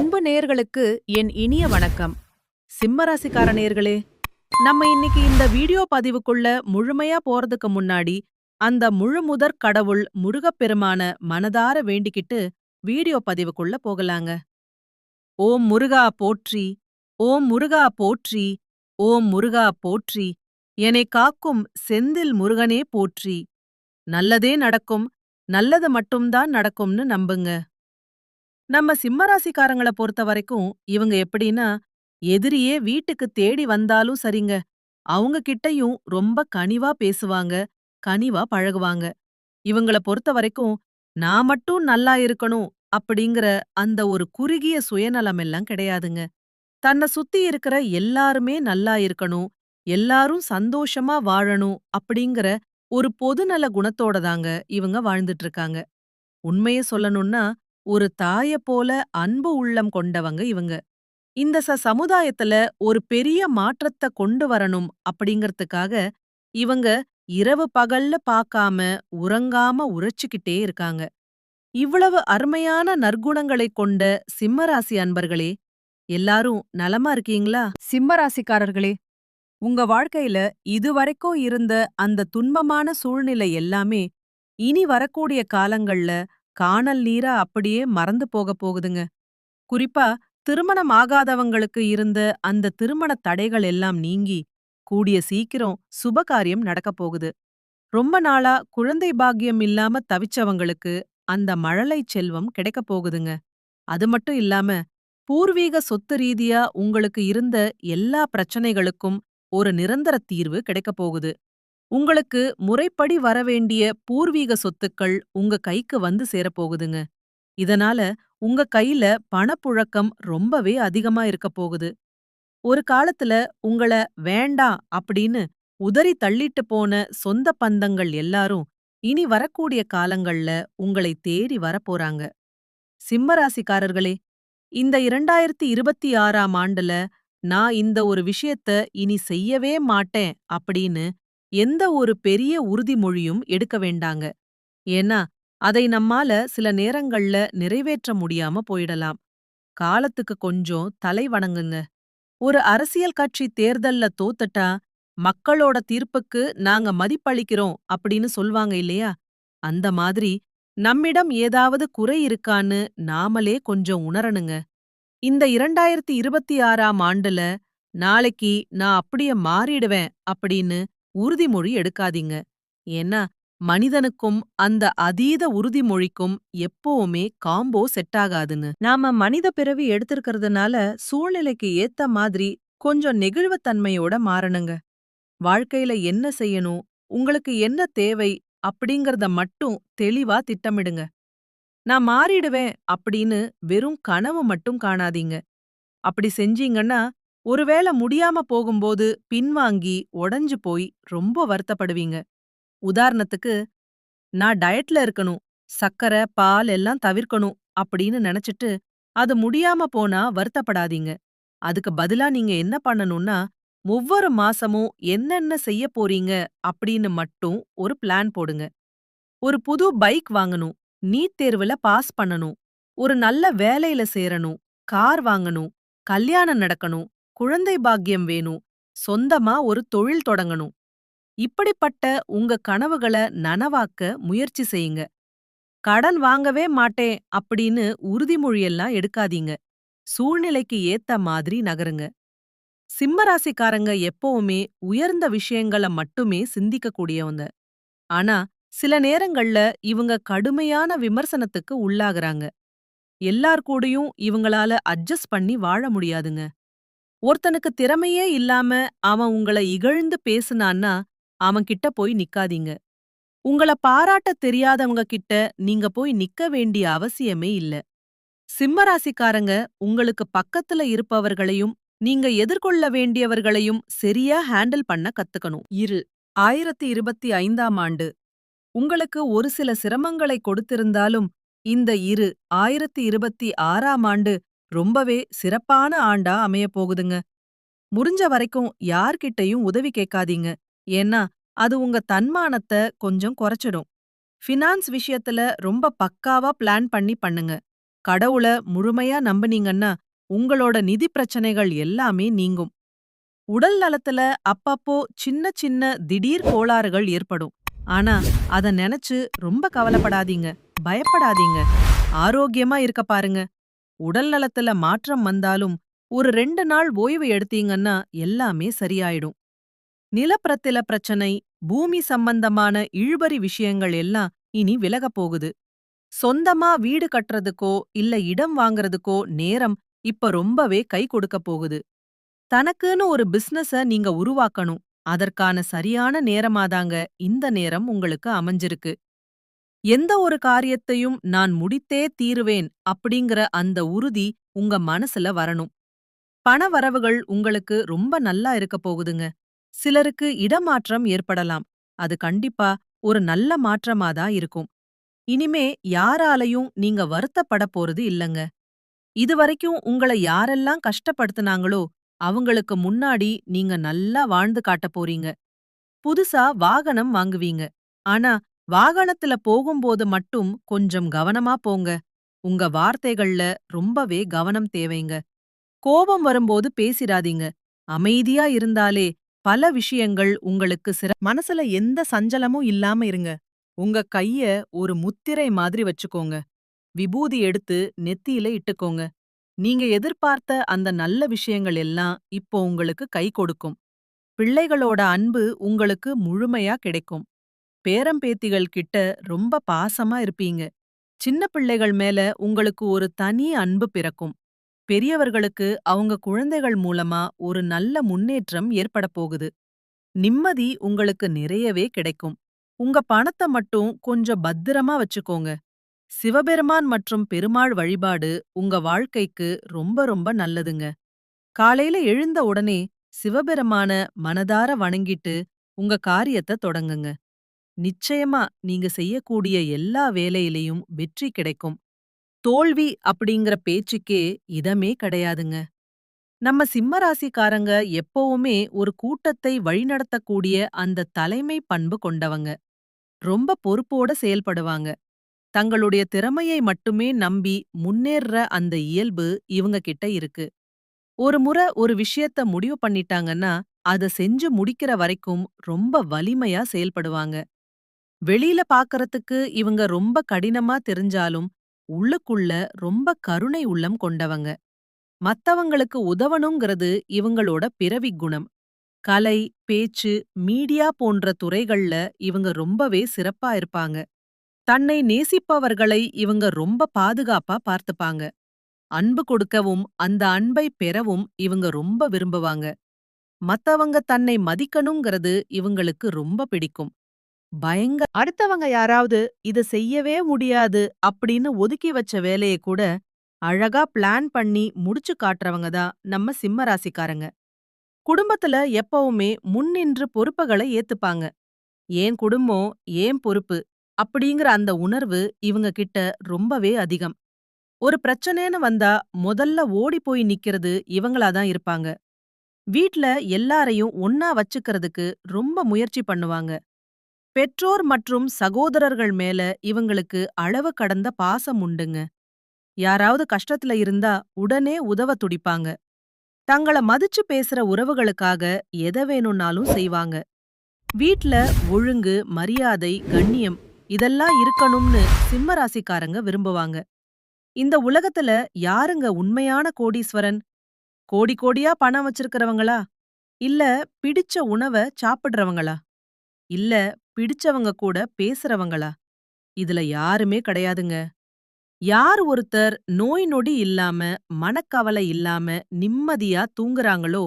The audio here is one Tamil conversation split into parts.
அன்பு நேயர்களுக்கு என் இனிய வணக்கம். சிம்மராசிக்கார நேயர்களே நம்ம இன்னைக்கு இந்த வீடியோ பதிவுக்குள்ள முழுமையா போறதுக்கு முன்னாடி அந்த முழுமுதற் கடவுள் முருகப்பெருமான மனதார வேண்டிக்கிட்டு வீடியோ பதிவுக்குள்ள போகலாங்க. ஓம் முருகா போற்றி ஓம் முருகா போற்றி ஓம் முருகா போற்றி என்னை காக்கும் செந்தில் முருகனே போற்றி. நல்லதே நடக்கும் நல்லது மட்டும்தான் நடக்கும்னு நம்புங்க. நம்ம சிம்மராசிக்காரங்கள பொறுத்த வரைக்கும் இவங்க எப்படின்னா எதிரியே வீட்டுக்கு தேடி வந்தாலும் சரிங்க. அவங்க கிட்டயும் ரொம்ப கனிவா பேசுவாங்க கனிவா பழகுவாங்க. இவங்கள பொறுத்த வரைக்கும் நான் மட்டும் நல்லா இருக்கணும் அப்படிங்கிற அந்த ஒரு குறுகிய சுயநலம் எல்லாம் கிடையாதுங்க. தன்னை சுத்தி இருக்கிற எல்லாருமே நல்லா இருக்கணும் எல்லாரும் சந்தோஷமா வாழணும் அப்படிங்கிற ஒரு பொதுநல குணத்தோட தாங்க இவங்க வாழ்ந்துட்டு இருக்காங்க. உண்மையை சொல்லணும்னா ஒரு தாய போல அன்பு உள்ளம் கொண்டவங்க இவங்க. இந்த ச சமுதாயத்துல ஒரு பெரிய மாற்றத்த கொண்டு வரணும் அப்படிங்கறதுக்காக இவங்க இரவு பகல்ல பார்க்காம உறங்காம உழைச்சுக்கிட்டே இருக்காங்க. இவ்வளவு அருமையான நற்குணங்களைக் கொண்ட சிம்மராசி அன்பர்களே எல்லாரும் நலமா இருக்கீங்களா? சிம்மராசிக்காரர்களே உங்க வாழ்க்கையில இதுவரைக்கும் இருந்த அந்த துன்பமான சூழ்நிலை எல்லாமே இனி வரக்கூடிய காலங்கள்ல காணல் நீரா அப்படியே மறந்து போக போகுதுங்க. குறிப்பா திருமணம் ஆகாதவங்களுக்கு இருந்த அந்த திருமண தடைகள் எல்லாம் நீங்கி கூடிய சீக்கிரம் சுபகாரியம் நடக்கப் போகுது. ரொம்ப நாளா குழந்தை பாக்கியம் இல்லாம தவிச்சவங்களுக்கு அந்த மழலை செல்வம் கிடைக்கப் போகுதுங்க. அது மட்டும் இல்லாம பூர்வீக சொத்து ரீதியா உங்களுக்கு இருந்த எல்லா பிரச்சனைகளுக்கும் ஒரு நிரந்தர தீர்வு கிடைக்கப் போகுது. உங்களுக்கு முறைப்படி வரவேண்டிய பூர்வீக சொத்துக்கள் உங்க கைக்கு வந்து சேரப்போகுதுங்க. இதனால உங்க கையில பணப்புழக்கம் ரொம்பவே அதிகமா இருக்கப் போகுது. ஒரு காலத்துல உங்கள வேண்டாம் அப்படின்னு உதறி தள்ளிட்டு போன சொந்த பந்தங்கள் எல்லாரும் இனி வரக்கூடிய காலங்கள்ல உங்களை தேடி வரப்போறாங்க. சிம்மராசிக்காரர்களே இந்த இரண்டாயிரத்தி இருபத்தி ஆறாம் ஆண்டுல நான் இந்த ஒரு விஷயத்த இனி செய்யவே மாட்டேன் அப்படின்னு எந்த ஒரு பெரிய உறுதிமொழியும் எடுக்க வேண்டாங்க. ஏன்னா அதை நம்மால சில நேரங்கள்ல நிறைவேற்ற முடியாம போயிடலாம். காலத்துக்கு கொஞ்சம் தலை வணங்குங்க. ஒரு அரசியல் கட்சி தேர்தல்ல தோத்துட்டா மக்களோட தீர்ப்புக்கு நாங்க மதிப்பளிக்கிறோம் அப்படின்னு சொல்வாங்க இல்லையா? அந்த மாதிரி நம்மிடம் ஏதாவது குறை இருக்கான்னு நாமளே கொஞ்சம் உணரணுங்க. இந்த இரண்டாயிரத்தி இருபத்தி ஆறாம் ஆண்டுல நாளைக்கு நான் அப்படியே மாறிடுவேன் அப்படின்னு உறுதிமொழி எடுக்காதீங்க. ஏன்னா மனிதனுக்கும் அந்த அதீத உறுதிமொழிக்கும் எப்பவுமே காம்போ செட் ஆகாதுன்னு. நாம மனித பிறவி எடுத்திருக்கிறதுனால சூழ்நிலைக்கு ஏத்த மாதிரி கொஞ்சம் நெகிழ்வுத்தன்மையோட மாறணுங்க. வாழ்க்கையில என்ன செய்யணும் உங்களுக்கு என்ன தேவை அப்படிங்கறத மட்டும் தெளிவா திட்டமிடுங்க. நான் மாறிடுவேன் அப்படின்னு வெறும் கனவு மட்டும் காணாதீங்க. அப்படி செஞ்சீங்கன்னா ஒருவேளை முடியாம போகும்போது பின்வாங்கி உடஞ்சு போய் ரொம்ப வருத்தப்படுவீங்க. உதாரணத்துக்கு நான் டயட்ல இருக்கணும் சக்கரை பால் எல்லாம் தவிர்க்கணும் அப்படின்னு நினைச்சிட்டு அது முடியாம போனா வருத்தப்படாதீங்க. அதுக்கு பதிலா நீங்க என்ன பண்ணணும்னா ஒவ்வொரு மாசமும் என்னென்ன செய்ய போறீங்க? அப்படின்னு மட்டும் ஒரு பிளான் போடுங்க. ஒரு புது பைக் வாங்கணும் நீட் தேர்வுல பாஸ் பண்ணணும் ஒரு நல்ல வேலையில சேரணும் கார் வாங்கணும் கல்யாணம் நடக்கணும் குழந்தை பாக்கியம் வேணும். சொந்தமா ஒரு தொழில் தொடங்கணும். இப்படிப்பட்ட உங்க கனவுகளை நனவாக்க முயற்சி செய்யுங்க. கடன் வாங்கவே மாட்டேன் அப்படின்னு உறுதிமொழியெல்லாம் எடுக்காதீங்க. சூழ்நிலைக்கு ஏத்த மாதிரி நகருங்க. சிம்மராசிக்காரங்க எப்பவுமே உயர்ந்த விஷயங்கள மட்டுமே சிந்திக்கக்கூடியவங்க. ஆனா சில நேரங்கள்ல இவங்க கடுமையான விமர்சனத்துக்கு உள்ளாகிறாங்க. எல்லார் கூடயும் இவங்களால அட்ஜஸ்ட் பண்ணி வாழ முடியாதுங்க. ஒருத்தனுக்கு திறமையே இல்லாம அவன் உங்கள இகழ்ந்து பேசுனான்னா அவன் கிட்ட போய் நிக்காதீங்க. உங்கள பாராட்ட தெரியாதவங்க கிட்ட நீங்க போய் நிக்க வேண்டிய அவசியமே இல்ல. சிம்மராசிக்காரங்க உங்களுக்கு பக்கத்துல இருப்பவர்களையும் நீங்க எதிர்கொள்ள வேண்டியவர்களையும் சரியா ஹேண்டில் பண்ண கத்துக்கணும். இரு ஆயிரத்தி இருபத்தி ஐந்தாம் ஆண்டு. உங்களுக்கு ஒரு சில சிரமங்களை கொடுத்திருந்தாலும் இந்த இரு ஆயிரத்தி இருபத்தி ஆறாம் ஆண்டு ரொம்பவே சிறப்பான ஆண்டா அமையப் போகுதுங்க. முடிஞ்ச வரைக்கும் யார்கிட்டயும் உதவி கேட்காதீங்க. ஏன்னா அது உங்க தன்மானத்தை கொஞ்சம் குறைச்சிடும். ஃபினான்ஸ் விஷயத்துல ரொம்ப பக்காவா பிளான் பண்ணி பண்ணுங்க. கடவுள முழுமையா நம்புனீங்கன்னா உங்களோட நிதி பிரச்சனைகள் எல்லாமே நீங்கும். உடல் நலத்துல அப்பப்போ சின்ன சின்ன திடீர் கோளாறுகள் ஏற்படும். ஆனா அத நினைச்சு ரொம்ப கவலைப்படாதீங்க. பயப்படாதீங்க. ஆரோக்கியமா இருக்க பாருங்க. உடல் நலத்துல மாற்றம் வந்தாலும் ஒரு ரெண்டு நாள் ஓய்வு எடுத்தீங்கன்னா எல்லாமே சரியாயிடும். நிலப்பிரத்தில பிரச்சனை பூமி சம்பந்தமான இழுபறி விஷயங்கள் எல்லாம் இனி விலகப் போகுது. சொந்தமா வீடு கட்டுறதுக்கோ இல்ல இடம் வாங்குறதுக்கோ நேரம் இப்ப ரொம்பவே கை கொடுக்க போகுது. தனக்குன்னு ஒரு பிசினஸ நீங்க உருவாக்கணும். அதற்கான சரியான நேரமாதாங்க இந்த நேரம் உங்களுக்கு அமைஞ்சிருக்கு. எந்த ஒரு காரியத்தையும் நான் முடித்தே தீருவேன் அப்படிங்கிற அந்த உறுதி உங்க மனசுல வரணும். பண வரவுகள் உங்களுக்கு ரொம்ப நல்லா இருக்க போகுதுங்க. சிலருக்கு இடமாற்றம் ஏற்படலாம். அது கண்டிப்பா ஒரு நல்ல மாற்றமாதான் இருக்கும். இனிமே யாராலையும் நீங்க வருத்தப்பட போறது இல்லங்க. இதுவரைக்கும் உங்கள யாரெல்லாம் கஷ்டப்படுத்துனாங்களோ அவங்களுக்கு முன்னாடி நீங்க நல்லா வாழ்ந்து காட்டப் போறீங்க. புதுசா வாகனம் வாங்குவீங்க. ஆனா வாகனத்துல போகும்போது மட்டும் கொஞ்சம் கவனமா போங்க. உங்க வார்த்தைகள்ல ரொம்பவே கவனம் தேவைங்க. கோபம் வரும்போது பேசிராதீங்க. அமைதியா இருந்தாலே பல விஷயங்கள் உங்களுக்கு சிற மனசுல எந்த சஞ்சலமும் இல்லாம இருங்க. உங்க கைய ஒரு முத்திரை மாதிரி வச்சுக்கோங்க. விபூதி எடுத்து நெத்தியில இட்டுக்கோங்க. நீங்க எதிர்பார்த்த அந்த நல்ல விஷயங்கள் எல்லாம் இப்போ உங்களுக்கு கை கொடுக்கும். பிள்ளைகளோட அன்பு உங்களுக்கு முழுமையா கிடைக்கும். பேரம்பேத்திகள் கிட்ட ரொம்ப பாசமா இருப்பீங்க. சின்ன பிள்ளைகள் மேல உங்களுக்கு ஒரு தனி அன்பு பிறக்கும். பெரியவர்களுக்கு அவங்க குழந்தைகள் மூலமா ஒரு நல்ல முன்னேற்றம் ஏற்பட போகுது. நிம்மதி உங்களுக்கு நிறையவே கிடைக்கும். உங்க பணத்தை மட்டும் கொஞ்சம் பத்திரமா வச்சுக்கோங்க. சிவபெருமான் மற்றும் பெருமாள் வழிபாடு உங்க வாழ்க்கைக்கு ரொம்ப ரொம்ப நல்லதுங்க. காலையில எழுந்த உடனே சிவபெருமான மனதார வணங்கிட்டு உங்க காரியத்தை தொடங்குங்க. நிச்சயமா நீங்க செய்யக்கூடிய எல்லா வேலையிலையும் வெற்றி கிடைக்கும். தோல்வி அப்படிங்கிற பேச்சுக்கே இதமே கிடையாதுங்க. நம்ம சிம்மராசிக்காரங்க எப்பவுமே ஒரு கூட்டத்தை வழிநடத்தக்கூடிய அந்த தலைமை பண்பு கொண்டவங்க. ரொம்ப பொறுப்போட செயல்படுவாங்க. தங்களுடைய திறமையை மட்டுமே நம்பி முன்னேற அந்த இயல்பு இவங்க கிட்ட இருக்கு. ஒரு முறை ஒரு விஷயத்த முடிவு பண்ணிட்டாங்கன்னா அத செஞ்சு முடிக்கிற வரைக்கும் ரொம்ப வலிமையா செயல்படுவாங்க. வெளியில பாக்கறதுக்கு இவங்க ரொம்ப கடினமா தெரிஞ்சாலும் உள்ளுக்குள்ள ரொம்ப கருணை உள்ளம் கொண்டவங்க. மத்தவங்களுக்கு உதவணுங்கிறது இவங்களோட பிறவி குணம். கலை பேச்சு மீடியா போன்ற துறைகள்ல இவங்க ரொம்பவே சிறப்பா இருப்பாங்க. தன்னை நேசிப்பவர்களை இவங்க ரொம்ப பாதுகாப்பா பார்த்துப்பாங்க. அன்பு கொடுக்கவும் அந்த அன்பை பெறவும் இவங்க ரொம்ப விரும்புவாங்க. மத்தவங்க தன்னை மதிக்கணுங்கிறது இவங்களுக்கு ரொம்ப பிடிக்கும். பயங்க அடுத்தவங்க யாராவது இத செய்யவே முடியாது அப்படின்னு ஒதுக்கி வச்ச வேலையை கூட அழகா பிளான் பண்ணி முடிச்சு காட்டுறவங்க தான் நம்ம சிம்ம ராசிக்காரங்க. குடும்பத்துல எப்பவுமே முன்னின்று பொறுப்புகளை ஏத்துப்பாங்க. ஏன் குடும்பம் ஏன் பொறுப்பு அப்படிங்கிற அந்த உணர்வு இவங்க கிட்ட ரொம்பவே அதிகம். ஒரு பிரச்சனைன்னு வந்தா முதல்ல ஓடி போய் நிக்கிறது இவங்களாதான் இருப்பாங்க. வீட்ல எல்லாரையும் ஒன்னா வச்சுக்கிறதுக்கு ரொம்ப முயற்சி பண்ணுவாங்க. பெற்றோர் மற்றும் சகோதரர்கள் மேல இவங்களுக்கு அளவு கடந்த பாசம் உண்டுங்க. யாராவது கஷ்டத்துல இருந்தா உடனே உதவ துடிப்பாங்க. தங்கள மதிச்சு பேசுற உறவுகளுக்காக எதை வேணும்னாலும் செய்வாங்க. வீட்ல ஒழுங்கு மரியாதை கண்ணியம் இதெல்லாம் இருக்கணும்னு சிம்ம ராசிக்காரங்க விரும்புவாங்க. இந்த உலகத்துல யாருங்க உண்மையான கோடீஸ்வரன்? கோடி கோடியா பணம் வச்சிருக்கிறவங்களா? இல்ல பிடிச்ச உணவ சாப்பிடுறவங்களா? இல்ல பிடிச்சவங்க கூட பேசுறவங்களா? இதுல யாருமே கிடையாதுங்க. யார் ஒருத்தர் நோய் நொடி இல்லாம மனக்கவலை இல்லாம நிம்மதியா தூங்குறாங்களோ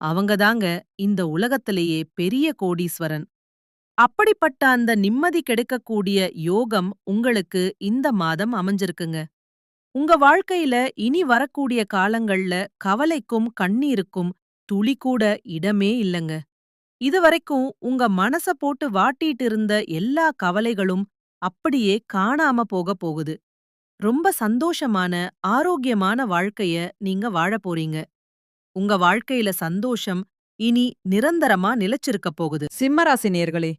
அவங்கதாங்க இந்த உலகத்திலேயே பெரிய கோடீஸ்வரன். அப்படிப்பட்ட அந்த நிம்மதி கெடுக்கக்கூடிய யோகம் உங்களுக்கு இந்த மாதம் அமைஞ்சிருக்குங்க. உங்க வாழ்க்கையில இனி வரக்கூடிய காலங்கள்ல கவலைக்கும் கண்ணீருக்கும் துளி கூட இடமே இல்லங்க. இதுவரைக்கும் உங்க மனச போட்டு வாட்டிட்டு இருந்த எல்லா கவலைகளும் அப்படியே காணாம போக போகுது. ரொம்ப சந்தோஷமான ஆரோக்கியமான வாழ்க்கைய நீங்க வாழப் போறீங்க. உங்க வாழ்க்கையில சந்தோஷம் இனி நிரந்தரமா நிலைச்சிருக்க போகுது. சிம்மராசி நேர்களே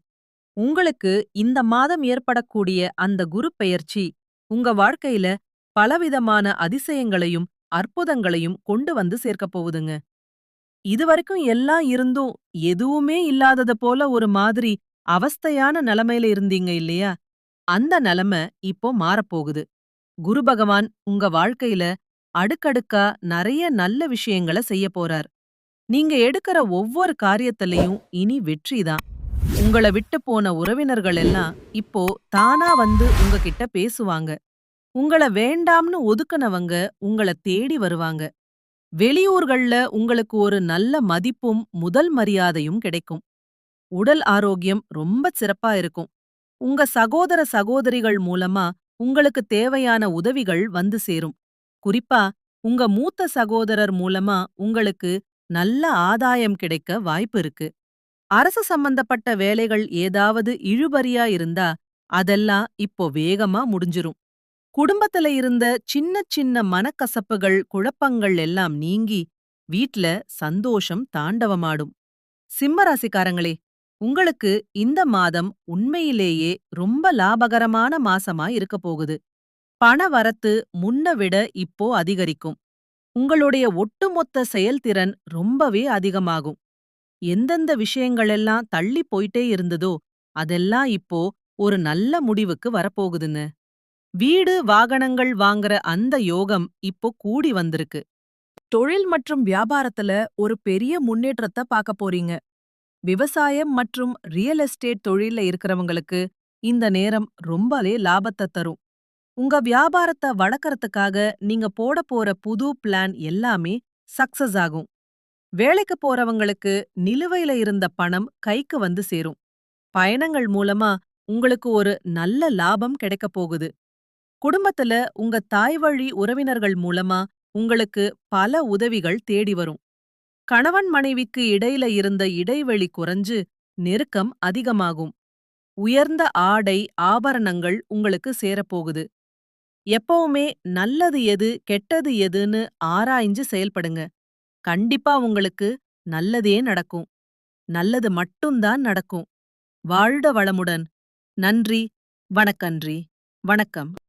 உங்களுக்கு இந்த மாதம் ஏற்படக்கூடிய அந்த குரு பெயர்ச்சி உங்க வாழ்க்கையில பலவிதமான அதிசயங்களையும் அற்புதங்களையும் கொண்டு வந்து சேர்க்கப் போகுதுங்க. இதுவரைக்கும் எல்லாம் இருந்தும் எதுவுமே இல்லாதது போல ஒரு மாதிரி அவஸ்தையான நிலைமையில இருந்தீங்க இல்லையா? அந்த நிலைமை இப்போ மாறப்போகுது. குரு பகவான் உங்க வாழ்க்கையில அடுக்கடுக்கா நிறைய நல்ல விஷயங்களை செய்ய போறார். நீங்க எடுக்கிற ஒவ்வொரு காரியத்திலையும் இனி வெற்றிதான் உங்களை விட்டு போன உறவினர்கள் எல்லாம் இப்போ தானா வந்து உங்ககிட்ட பேசுவாங்க. உங்கள வேண்டாம்னு ஒதுக்குனவங்க உங்கள தேடி வருவாங்க. வெளியூர்கள்ல உங்களுக்கு ஒரு நல்ல மதிப்பும் முதல் மரியாதையும் கிடைக்கும். உடல் ஆரோக்கியம் ரொம்ப சிறப்பா இருக்கும். உங்க சகோதர சகோதரிகள் மூலமா உங்களுக்கு தேவையான உதவிகள் வந்து சேரும். குறிப்பா உங்க மூத்த சகோதரர் மூலமா உங்களுக்கு நல்ல ஆதாயம் கிடைக்க வாய்ப்பு இருக்கு. அரசு சம்பந்தப்பட்ட வேலைகள் ஏதாவது இழுபறியா இருந்தா அதெல்லாம் இப்போ வேகமா முடிஞ்சிரும். குடும்பத்துல இருந்த சின்ன சின்ன மனக்கசப்புகள் குழப்பங்கள் எல்லாம் நீங்கி வீட்ல சந்தோஷம் தாண்டவமாடும். சிம்மராசிக்காரங்களே உங்களுக்கு இந்த மாதம் உண்மையிலேயே ரொம்ப லாபகரமான மாசமா இருக்க போகுது. பண வரத்து முன்ன விட இப்போ அதிகரிக்கும். உங்களுடைய ஒட்டுமொத்த செயல்திறன் ரொம்பவே அதிகமாகும். எந்தெந்த விஷயங்களெல்லாம் தள்ளி போயிட்டே இருந்ததோ அதெல்லாம் இப்போ ஒரு நல்ல முடிவுக்கு வரப்போகுதுன்னு. வீடு வாகனங்கள் வாங்குற அந்த யோகம் இப்போ கூடி வந்திருக்கு. தொழில் மற்றும் வியாபாரத்துல ஒரு பெரிய முன்னேற்றத்தை பார்க்க போறீங்க. விவசாயம் மற்றும் ரியல் எஸ்டேட் தொழில்ல இருக்கிறவங்களுக்கு இந்த நேரம் ரொம்பவே லாபத்தை தரும். உங்க வியாபாரத்தை வளர்க்கறதுக்காக நீங்க போட போற புது பிளான் எல்லாமே சக்சஸ் ஆகும். வேலைக்கு போறவங்களுக்கு நிலுவையில இருந்த பணம் கைக்கு வந்து சேரும். பயணங்கள் மூலமா உங்களுக்கு ஒரு நல்ல லாபம் கிடைக்கப் போகுது. குடும்பத்துல உங்க தாய்வழி உறவினர்கள் மூலமா உங்களுக்கு பல உதவிகள் தேடி வரும். கணவன் மனைவிக்கு இடையில இருந்த இடைவெளி குறைஞ்சு நெருக்கம் அதிகமாகும். உயர்ந்த ஆடை ஆபரணங்கள் உங்களுக்கு சேரப்போகுது. எப்பவுமே நல்லது எது கெட்டது எதுன்னு ஆராய்ஞ்சு செயல்படுங்க. கண்டிப்பா உங்களுக்கு நல்லதே நடக்கும். நல்லது மட்டும்தான் நடக்கும். வாழ்ட வளமுடன். நன்றி. வணக்கன்றி. வணக்கம்.